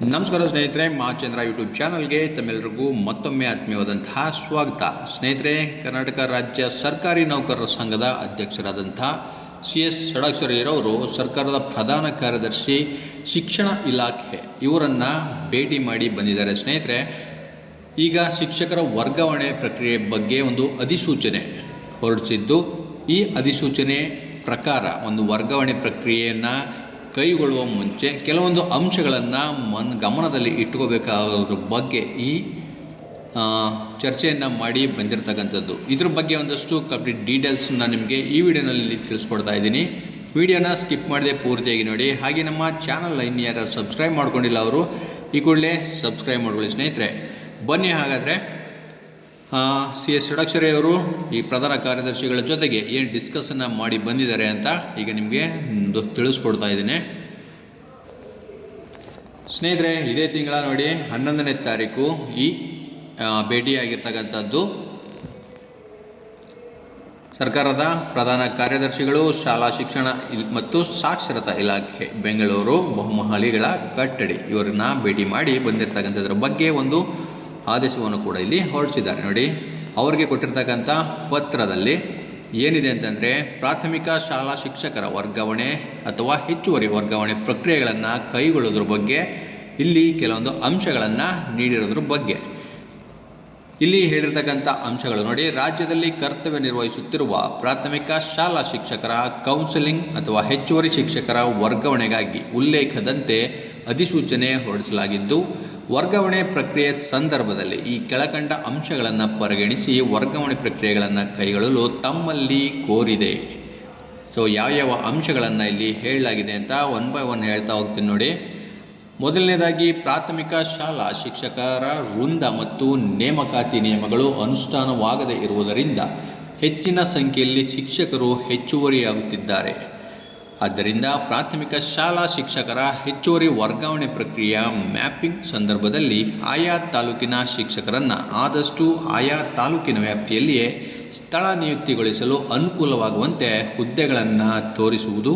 ನಮಸ್ಕಾರ ಸ್ನೇಹಿತರೆ ಮಾಚಂದ್ರ ಯೂಟ್ಯೂಬ್ ಚಾನಲ್ಗೆ ತಮ್ಮೆಲ್ಲರಿಗೂ ಮತ್ತೊಮ್ಮೆ ಆತ್ಮೀಯವಾದಂತಹ ಸ್ವಾಗತ. ಸ್ನೇಹಿತರೆ, ಕರ್ನಾಟಕ ರಾಜ್ಯ ಸರ್ಕಾರಿ ನೌಕರರ ಸಂಘದ ಅಧ್ಯಕ್ಷರಾದಂಥ ಸಿ ಎಸ್ ಷಡಾಕ್ಷರಯ್ಯರವರು ಸರ್ಕಾರದ ಪ್ರಧಾನ ಕಾರ್ಯದರ್ಶಿ, ಶಿಕ್ಷಣ ಇಲಾಖೆ ಇವರನ್ನು ಭೇಟಿ ಮಾಡಿ ಬಂದಿದ್ದಾರೆ. ಸ್ನೇಹಿತರೆ, ಈಗ ಶಿಕ್ಷಕರ ವರ್ಗಾವಣೆ ಪ್ರಕ್ರಿಯೆ ಬಗ್ಗೆ ಒಂದು ಅಧಿಸೂಚನೆ ಹೊರಡಿಸಿದ್ದು, ಈ ಅಧಿಸೂಚನೆ ಪ್ರಕಾರ ಒಂದು ವರ್ಗಾವಣೆ ಪ್ರಕ್ರಿಯೆಯನ್ನು ಕೈಗೊಳ್ಳುವ ಮುಂಚೆ ಕೆಲವೊಂದು ಅಂಶಗಳನ್ನು ಮನ್ ಗಮನದಲ್ಲಿ ಇಟ್ಕೋಬೇಕಾಗೋದ್ರ ಬಗ್ಗೆ ಈ ಚರ್ಚೆಯನ್ನು ಮಾಡಿ ಬಂದಿರತಕ್ಕಂಥದ್ದು. ಇದ್ರ ಬಗ್ಗೆ ಒಂದಷ್ಟು ಕಂಪ್ಲೀಟ್ ಡೀಟೇಲ್ಸನ್ನ ನಿಮಗೆ ಈ ವಿಡಿಯೋನಲ್ಲಿ ತಿಳಿಸ್ಕೊಡ್ತಾ ಇದ್ದೀನಿ. ವಿಡಿಯೋನ ಸ್ಕಿಪ್ ಮಾಡದೆ ಪೂರ್ತಿಯಾಗಿ ನೋಡಿ. ಹಾಗೆ ನಮ್ಮ ಚಾನಲ್ ಇನ್ನು ಯಾರು ಸಬ್ಸ್ಕ್ರೈಬ್ ಮಾಡ್ಕೊಂಡಿಲ್ಲ ಅವರು, ಈ ಕೂಡಲೇ ಸಬ್ಸ್ಕ್ರೈಬ್ ಮಾಡ್ಕೊಳ್ಳಿ ಸ್ನೇಹಿತರೆ. ಬನ್ನಿ ಹಾಗಾದರೆ ಸಿ ಎಸ್ ಷಡಕ್ಷರಿ ಅವರು ಈ ಪ್ರಧಾನ ಕಾರ್ಯದರ್ಶಿಗಳ ಜೊತೆಗೆ ಏನು ಡಿಸ್ಕಸನ್ನು ಮಾಡಿ ಬಂದಿದ್ದಾರೆ ಅಂತ ಈಗ ನಿಮಗೆ ತಿಳಿಸ್ಕೊಡ್ತಾ ಇದ್ದೀನಿ. ಸ್ನೇಹಿತರೆ, ಇದೇ ತಿಂಗಳ ನೋಡಿ ಹನ್ನೊಂದನೇ ತಾರೀಕು ಈ ಭೇಟಿಯಾಗಿರ್ತಕ್ಕಂಥದ್ದು. ಸರ್ಕಾರದ ಪ್ರಧಾನ ಕಾರ್ಯದರ್ಶಿಗಳು, ಶಾಲಾ ಶಿಕ್ಷಣ ಮತ್ತು ಸಾಕ್ಷರತಾ ಇಲಾಖೆ ಬೆಂಗಳೂರು ಬಹುಮಹಲಿಗಳ ಕಟ್ಟಡಿ ಇವರನ್ನ ಭೇಟಿ ಮಾಡಿ ಬಂದಿರತಕ್ಕಂಥದ್ರ ಬಗ್ಗೆ ಒಂದು ಆದೇಶವನ್ನು ಕೂಡ ಇಲ್ಲಿ ಹೊರಡಿಸಿದ್ದಾರೆ. ನೋಡಿ, ಅವರಿಗೆ ಕೊಟ್ಟಿರ್ತಕ್ಕಂಥ ಪತ್ರದಲ್ಲಿ ಏನಿದೆ ಅಂತಂದರೆ, ಪ್ರಾಥಮಿಕ ಶಾಲಾ ಶಿಕ್ಷಕರ ವರ್ಗಾವಣೆ ಅಥವಾ ಹೆಚ್ಚುವರಿ ವರ್ಗಾವಣೆ ಪ್ರಕ್ರಿಯೆಗಳನ್ನು ಕೈಗೊಳ್ಳೋದ್ರ ಬಗ್ಗೆ ಇಲ್ಲಿ ಕೆಲವೊಂದು ಅಂಶಗಳನ್ನು ನೀಡಿರೋದ್ರ ಬಗ್ಗೆ. ಇಲ್ಲಿ ಹೇಳಿರ್ತಕ್ಕಂಥ ಅಂಶಗಳು ನೋಡಿ, ರಾಜ್ಯದಲ್ಲಿ ಕರ್ತವ್ಯ ನಿರ್ವಹಿಸುತ್ತಿರುವ ಪ್ರಾಥಮಿಕ ಶಾಲಾ ಶಿಕ್ಷಕರ ಕೌನ್ಸೆಲಿಂಗ್ ಅಥವಾ ಹೆಚ್ಚುವರಿ ಶಿಕ್ಷಕರ ವರ್ಗಾವಣೆಗಾಗಿ ಉಲ್ಲೇಖದಂತೆ ಅಧಿಸೂಚನೆ ಹೊರಡಿಸಲಾಗಿದ್ದು, ವರ್ಗಾವಣೆ ಪ್ರಕ್ರಿಯೆ ಸಂದರ್ಭದಲ್ಲಿ ಈ ಕೆಳಕಂಡ ಅಂಶಗಳನ್ನು ಪರಿಗಣಿಸಿ ವರ್ಗಾವಣೆ ಪ್ರಕ್ರಿಯೆಗಳನ್ನು ಕೈಗೊಳ್ಳಲು ತಮ್ಮಲ್ಲಿ ಕೋರಿದೆ. ಸೊ ಯಾವ್ಯಾವ ಅಂಶಗಳನ್ನು ಇಲ್ಲಿ ಹೇಳಲಾಗಿದೆ ಅಂತ ಒನ್ ಬೈ ಒನ್ ಹೇಳ್ತಾ ಹೋಗ್ತೀನಿ ನೋಡಿ. ಮೊದಲನೇದಾಗಿ, ಪ್ರಾಥಮಿಕ ಶಾಲಾ ಶಿಕ್ಷಕರ ವೃಂದ ಮತ್ತು ನೇಮಕಾತಿ ನಿಯಮಗಳು ಅನುಷ್ಠಾನವಾಗದೇ ಇರುವುದರಿಂದ ಹೆಚ್ಚಿನ ಸಂಖ್ಯೆಯಲ್ಲಿ ಶಿಕ್ಷಕರು ಹೆಚ್ಚುವರಿಯಾಗುತ್ತಿದ್ದಾರೆ. ಆದ್ದರಿಂದ ಪ್ರಾಥಮಿಕ ಶಾಲಾ ಶಿಕ್ಷಕರ ಹೆಚ್ಚುವರಿ ವರ್ಗಾವಣೆ ಪ್ರಕ್ರಿಯೆಯ ಮ್ಯಾಪಿಂಗ್ ಸಂದರ್ಭದಲ್ಲಿ ಆಯಾ ತಾಲೂಕಿನ ಶಿಕ್ಷಕರನ್ನು ಆದಷ್ಟು ಆಯಾ ತಾಲೂಕಿನ ವ್ಯಾಪ್ತಿಯಲ್ಲಿಯೇ ಸ್ಥಳ ನಿಯುಕ್ತಿಗೊಳಿಸಲು ಅನುಕೂಲವಾಗುವಂತೆ ಹುದ್ದೆಗಳನ್ನು ತೋರಿಸುವುದು.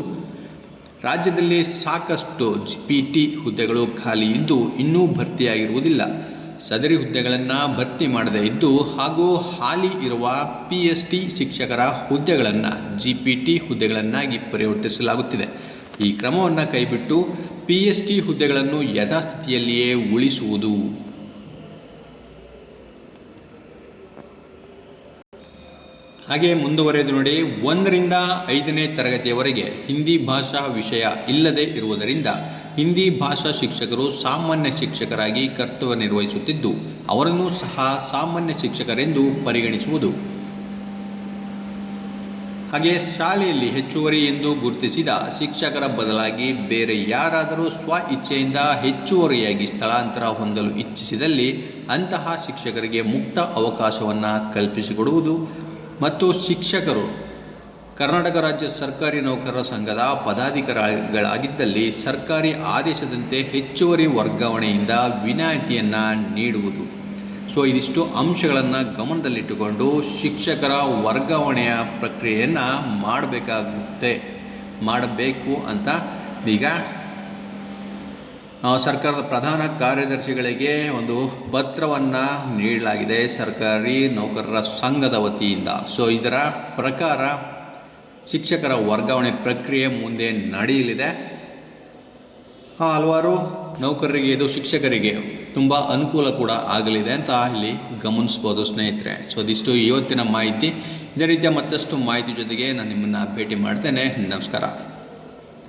ರಾಜ್ಯದಲ್ಲಿ ಸಾಕಷ್ಟು ಜಿ ಪಿ ಟಿ ಹುದ್ದೆಗಳು ಖಾಲಿ ಇದ್ದು ಇನ್ನೂ ಭರ್ತಿಯಾಗಿರುವುದಿಲ್ಲ. ಸದರಿ ಹುದ್ದೆಗಳನ್ನು ಭರ್ತಿ ಮಾಡದೇ ಇದ್ದು ಹಾಗೂ ಹಾಲಿ ಇರುವ ಪಿ ಎಸ್ ಟಿ ಶಿಕ್ಷಕರ ಹುದ್ದೆಗಳನ್ನು ಜಿ ಪಿ ಟಿ ಹುದ್ದೆಗಳನ್ನಾಗಿ ಪರಿವರ್ತಿಸಲಾಗುತ್ತಿದೆ. ಈ ಕ್ರಮವನ್ನು ಕೈಬಿಟ್ಟು ಪಿ ಎಸ್ ಟಿ ಹುದ್ದೆಗಳನ್ನು ಯಥಾಸ್ಥಿತಿಯಲ್ಲಿಯೇ ಉಳಿಸುವುದು. ಹಾಗೆ ಮುಂದುವರೆದು ನೋಡಿ, ಒಂದರಿಂದ ಐದನೇ ತರಗತಿಯವರೆಗೆ ಹಿಂದಿ ಭಾಷಾ ವಿಷಯ ಇಲ್ಲದೆ ಇರುವುದರಿಂದ ಹಿಂದಿ ಭಾಷಾ ಶಿಕ್ಷಕರು ಸಾಮಾನ್ಯ ಶಿಕ್ಷಕರಾಗಿ ಕರ್ತವ್ಯ ನಿರ್ವಹಿಸುತ್ತಿದ್ದು, ಅವರನ್ನು ಸಹ ಸಾಮಾನ್ಯ ಶಿಕ್ಷಕರೆಂದು ಪರಿಗಣಿಸುವುದು. ಹಾಗೆ ಶಾಲೆಯಲ್ಲಿ ಹೆಚ್ಚುವರಿ ಎಂದು ಗುರುತಿಸಿದ ಶಿಕ್ಷಕರ ಬದಲಾಗಿ ಬೇರೆ ಯಾರಾದರೂ ಸ್ವ ಇಚ್ಛೆಯಿಂದ ಹೆಚ್ಚುವರಿಯಾಗಿ ಸ್ಥಳಾಂತರ ಹೊಂದಲು ಇಚ್ಛಿಸಿದಲ್ಲಿ ಅಂತಹ ಶಿಕ್ಷಕರಿಗೆ ಮುಕ್ತ ಅವಕಾಶವನ್ನು ಕಲ್ಪಿಸಿಕೊಡುವುದು ಮತ್ತು ಶಿಕ್ಷಕರು ಕರ್ನಾಟಕ ರಾಜ್ಯ ಸರ್ಕಾರಿ ನೌಕರರ ಸಂಘದ ಪದಾಧಿಕಾರಿಗಳಾಗಿದ್ದಲ್ಲಿ ಸರ್ಕಾರಿ ಆದೇಶದಂತೆ ಹೆಚ್ಚುವರಿ ವರ್ಗಾವಣೆಯಿಂದ ವಿನಾಯಿತಿಯನ್ನು ನೀಡುವುದು. ಸೊ, ಇದಿಷ್ಟು ಅಂಶಗಳನ್ನು ಗಮನದಲ್ಲಿಟ್ಟುಕೊಂಡು ಶಿಕ್ಷಕರ ವರ್ಗಾವಣೆಯ ಪ್ರಕ್ರಿಯೆಯನ್ನು ಮಾಡಬೇಕಾಗುತ್ತೆ. ಮಾಡಬೇಕು ಅಂತ ಈಗ ಸರ್ಕಾರದ ಪ್ರಧಾನ ಕಾರ್ಯದರ್ಶಿಗಳಿಗೆ ಒಂದು ಪತ್ರವನ್ನು ನೀಡಲಾಗಿದೆ ಸರ್ಕಾರಿ ನೌಕರರ ಸಂಘದ ವತಿಯಿಂದ. ಸೊ, ಇದರ ಪ್ರಕಾರ ಶಿಕ್ಷಕರ ವರ್ಗಾವಣೆ ಪ್ರಕ್ರಿಯೆ ಮುಂದೆ ನಡೆಯಲಿದೆ. ಹಲವಾರು ನೌಕರರಿಗೆ ಇದು ಶಿಕ್ಷಕರಿಗೆ ತುಂಬ ಅನುಕೂಲ ಕೂಡ ಆಗಲಿದೆ ಅಂತ ಇಲ್ಲಿ ಗಮನಿಸ್ಬೋದು ಸ್ನೇಹಿತರೆ. ಸೊ ಅದಿಷ್ಟು ಇವತ್ತಿನ ಮಾಹಿತಿ. ಇದೇ ರೀತಿಯ ಮತ್ತಷ್ಟು ಮಾಹಿತಿ ಜೊತೆಗೆ ನಾನು ನಿಮ್ಮನ್ನು ಭೇಟಿ ಮಾಡ್ತೇನೆ. ನಮಸ್ಕಾರ.